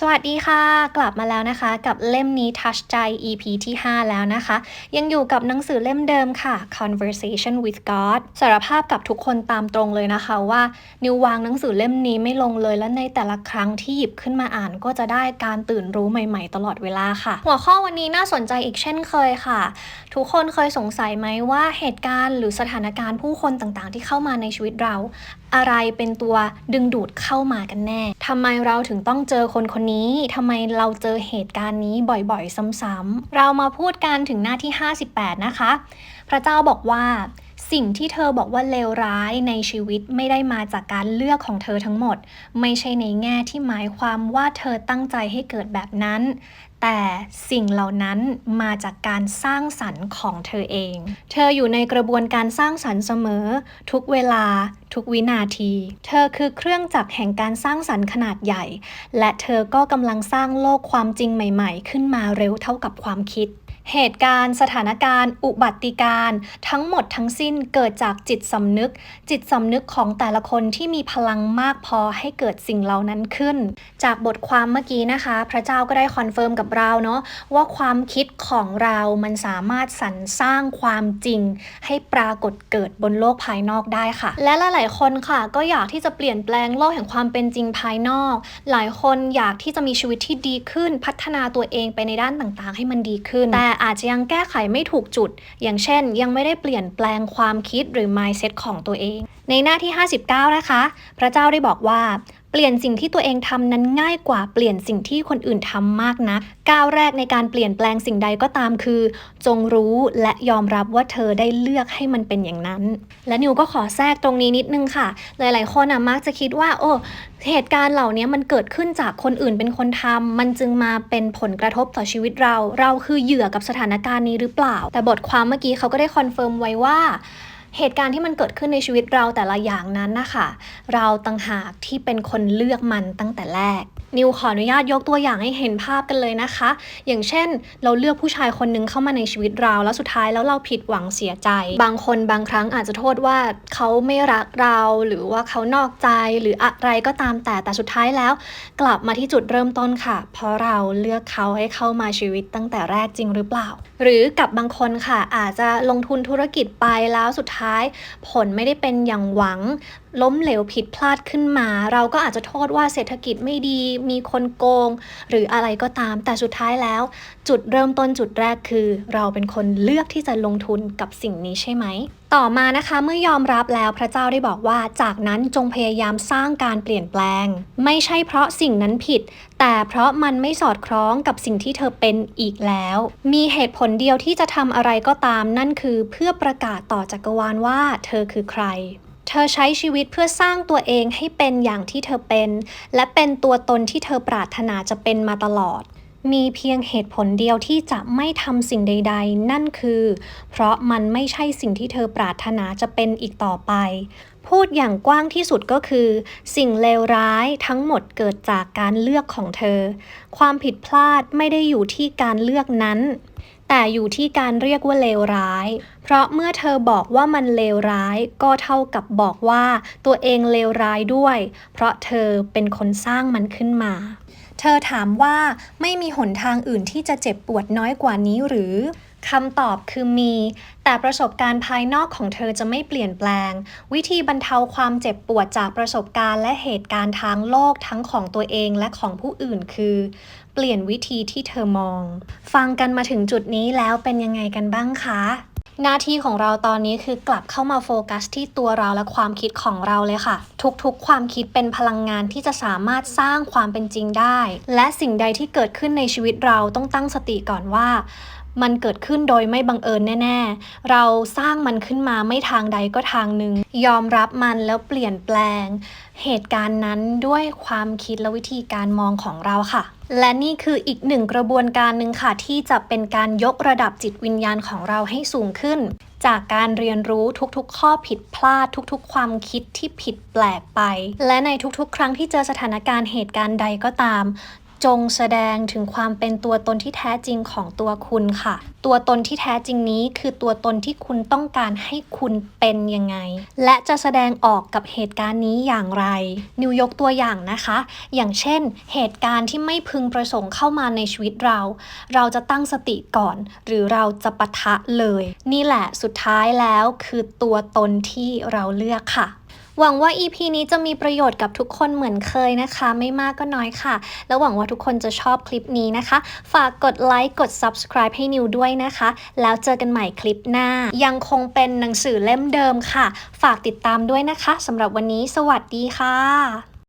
สวัสดีค่ะ กลับมาแล้วนะคะ กับเล่มนี้ทัชใจ EP ที่ 5 แล้วนะคะ ยังอยู่กับหนังสือเล่มเดิมค่ะ Conversation with God สารภาพกับทุกคนตามตรงเลยนะคะว่า นิววางหนังสือเล่มนี้ไม่ลงเลยและในแต่ละครั้งที่หยิบขึ้นมาอ่านก็จะได้การตื่นรู้ใหม่ ๆ ตลอดเวลาค่ะ หัวข้อวันนี้น่าสนใจอีกเช่นเคยค่ะ ทุกคนเคยสงสัยไหมว่าเหตุการณ์ หรือสถานการณ์ผู้คนต่างๆ ที่เข้ามาในชีวิตเราอะไรเป็นตัวดึงดูดเข้ามากันแน่ ทำไมเราถึงต้องเจอคนคนนี้ ทำไมเราเจอเหตุการณ์นี้บ่อยๆ ซ้ำๆ เรามาพูดกันถึงหน้าที่ 58 นะคะ พระเจ้าบอกว่า สิ่งที่เธอบอกว่าเลวร้ายในชีวิตไม่ได้มาจากการเลือกของเธอทั้งหมด ไม่ใช่ในแง่ที่หมายความว่าเธอตั้งใจให้เกิดแบบนั้น แต่สิ่งเหล่านั้นมาจากการสร้างสรรค์ของเธอเอง เธออยู่ในกระบวนการสร้างสรรค์เสมอ ทุกเวลา ทุกวินาที เธอคือเครื่องจักรแห่งการสร้างสรรค์ขนาดใหญ่ และเธอก็กำลังสร้างโลกความจริงใหม่ ๆ ขึ้นมาเร็วเท่ากับความคิด เหตุการณ์ สถานการณ์ อุบัติการ์ทั้งหมดทั้งสิ้นเกิดจากจิตสำนึก จิตสำนึกของแต่ละคนที่มีพลังมากพอให้เกิดสิ่งเหล่านั้นขึ้น จากบทความเมื่อกี้นะคะ พระเจ้าก็ได้คอนเฟิร์มกับเราเนาะว่าความคิดของเรามันสามารถสรรสร้างความจริง ให้ปรากฏเกิดบนโลกภายนอกได้ค่ะ และหลายๆคนค่ะ ก็อยากที่จะเปลี่ยนแปลงโลกแห่งความเป็นจริงภายนอก หลายคนอยากที่จะมีชีวิตที่ดีขึ้น พัฒนาตัวเองไปในด้านต่างๆ ให้มันดีขึ้น แต่อาจจะยังแก้ไขไม่ถูกจุด อย่างเช่น ยังไม่ได้เปลี่ยนแปลงความคิดหรือ mindset ของตัวเอง ในหน้าที่ 59 นะคะ พระเจ้าได้บอกว่า เปลี่ยนสิ่งที่ตัวเองทำนั้นง่ายกว่าเปลี่ยนสิ่งที่คนอื่นทำมากนะก้าวแรกในการเปลี่ยนแปลงสิ่งใดก็ตามคือ จงรู้และยอมรับว่าเธอได้เลือกให้มันเป็นอย่างนั้น และนิวก็ขอแทรกตรงนี้นิดนึงค่ะ หลาย ๆ คนอะมักจะคิดว่า โอ้เหตุการณ์เหล่านี้มันเกิดขึ้นจากคนอื่นเป็นคนทำมันจึงมาเป็นผลกระทบต่อชีวิตเรา เราคือเหยื่อกับสถานการณ์นี้หรือเปล่า แต่บทความเมื่อกี้เขาก็ได้คอนเฟิร์มไว้ว่า เหตุการณ์ที่มันเกิดขึ้นในชีวิตเราแต่ละอย่างนั้นนะคะเราต่างหากที่เป็นคนเลือกมันตั้งแต่แรก นิวขออนุญาตยกตัวอย่างให้เห็นภาพกันเลยนะคะ อย่างเช่น เราเลือกผู้ชายคนหนึงเข้ามาในชีวิตเรา แล้วสุดท้ายแล้วเราผิดหวังเสียใจ บางคนบางครั้งอาจจะโทษว่าเขาไม่รักเราหรือว่าเขานอกใจหรืออะไรก็ตามแต่แต่สุดท้ายแล้ว กลับมาที่จุดเริ่มต้นค่ะ เพราะเราเลือกเขาให้เข้ามาชีวิตตั้งแต่แรกจริงหรือเปล่า หรือกับบางคนค่ะอาจจะลงทุนธุรกิจไปแล้วสุดท้ายท้าย ผลไม่ได้เป็นอย่างหวัง ล้มเหลวผิดพลาดขึ้นมา เราก็อาจจะโทษว่าเศรษฐกิจไม่ดี มีคนโกง หรืออะไรก็ตาม แต่สุดท้ายแล้ว จุดเริ่มต้นจุดแรกคือ เราเป็นคนเลือกที่จะลงทุนกับสิ่งนี้ใช่ไหม ต่อมานะคะเมื่อยอมรับแล้วพระเจ้าได้บอกว่า จากนั้นจงพยายามสร้างการเปลี่ยนแปลง ไม่ใช่เพราะสิ่งนั้นผิด แต่เพราะมันไม่สอดคล้องกับสิ่งที่เธอเป็นอีกแล้ว มีเหตุผลเดียวที่จะทำอะไรก็ตามนั่นคือเพื่อประกาศต่อจักรวาลว่า เธอคือใคร เธอใช้ชีวิตเพื่อสร้างตัวเองให้เป็นอย่างที่เธอเป็น และเป็นตัวตนที่เธอปรารถนาจะเป็นมาตลอด มีเพียงเหตุผลเดียวที่จะไม่ทำสิ่งใด ๆ นั่นคือ เพราะมันไม่ใช่สิ่งที่เธอปรารถนาจะเป็นอีกต่อไป พูดอย่างกว้างที่สุดก็คือ สิ่งเลวร้ายทั้งหมดเกิดจากการเลือกของเธอ ความผิดพลาดไม่ได้อยู่ที่การเลือกนั้น แต่อยู่ที่การเรียกว่าเลวร้าย เพราะเมื่อเธอบอกว่ามันเลวร้ายก็เท่ากับบอกว่าตัวเองเลวร้ายด้วย เพราะเธอเป็นคนสร้างมันขึ้นมา เธอถามว่าไม่มีหนทางอื่นที่จะเจ็บปวดน้อยกว่านี้หรือคำตอบคือมี แต่ประสบการณ์ภายนอกของเธอจะไม่เปลี่ยนแปลง วิธีบรรเทาความเจ็บปวดจากประสบการณ์และเหตุการณ์ทางโลกทั้งของตัวเองและของผู้อื่นคือ เปลี่ยนวิธีที่เธอมอง ฟังกันมาถึงจุดนี้แล้วเป็นยังไงกันบ้างคะ หน้าที่ของเราตอนนี้คือกลับเข้ามาโฟกัสที่ตัวเราและความคิดของเราเลยค่ะ ทุกๆ ความคิดเป็นพลังงานที่จะสามารถสร้างความเป็นจริงได้ และสิ่งใดที่เกิดขึ้นในชีวิตเราต้องตั้งสติก่อนว่ามันเกิดขึ้นโดยไม่บังเอิญแน่ ๆ เราสร้างมันขึ้นมาไม่ทางใดก็ทางหนึ่ง ยอมรับมันแล้วเปลี่ยนแปลง เหตุการณ์นั้นด้วยความคิดและวิธีการมองของเราค่ะ และนี่คืออีกหนึ่งกระบวนการหนึ่งค่ะ ที่จะเป็นการยกระดับจิตวิญญาณของเราให้สูงขึ้น จากการเรียนรู้ทุกๆ ข้อผิดพลาดทุกๆ ความคิดที่ผิดแปลกไป และในทุกๆ ครั้งที่เจอสถานการณ์เหตุการณ์ใดก็ตาม จงแสดงถึงความเป็นตัวตนที่แท้จริงของตัวคุณค่ะ ตัวตนที่แท้จริงนี้คือตัวตนที่คุณต้องการให้คุณเป็นยังไง และจะแสดงออกกับเหตุการณ์นี้อย่างไร นิวยกตัวอย่างนะคะ อย่างเช่น เหตุการณ์ที่ไม่พึงประสงค์เข้ามาในชีวิตเรา เราจะตั้งสติก่อน หรือเราจะปะทะเลย นี่แหละสุดท้ายแล้วคือตัวตนที่เราเลือกค่ะ หวังว่า EP นี้จะมีประโยชน์กับทุกคนเหมือนเคยนะคะ ไม่มากก็น้อยค่ะ แล้วหวังว่าทุกคนจะชอบคลิปนี้นะคะ ฝากกดไลค์กด subscribe ให้นิวด้วยนะคะ แล้วเจอกันใหม่คลิปหน้า ยังคงเป็นหนังสือเล่มเดิมค่ะ ฝากติดตามด้วยนะคะสำหรับวันนี้สวัสดีค่ะ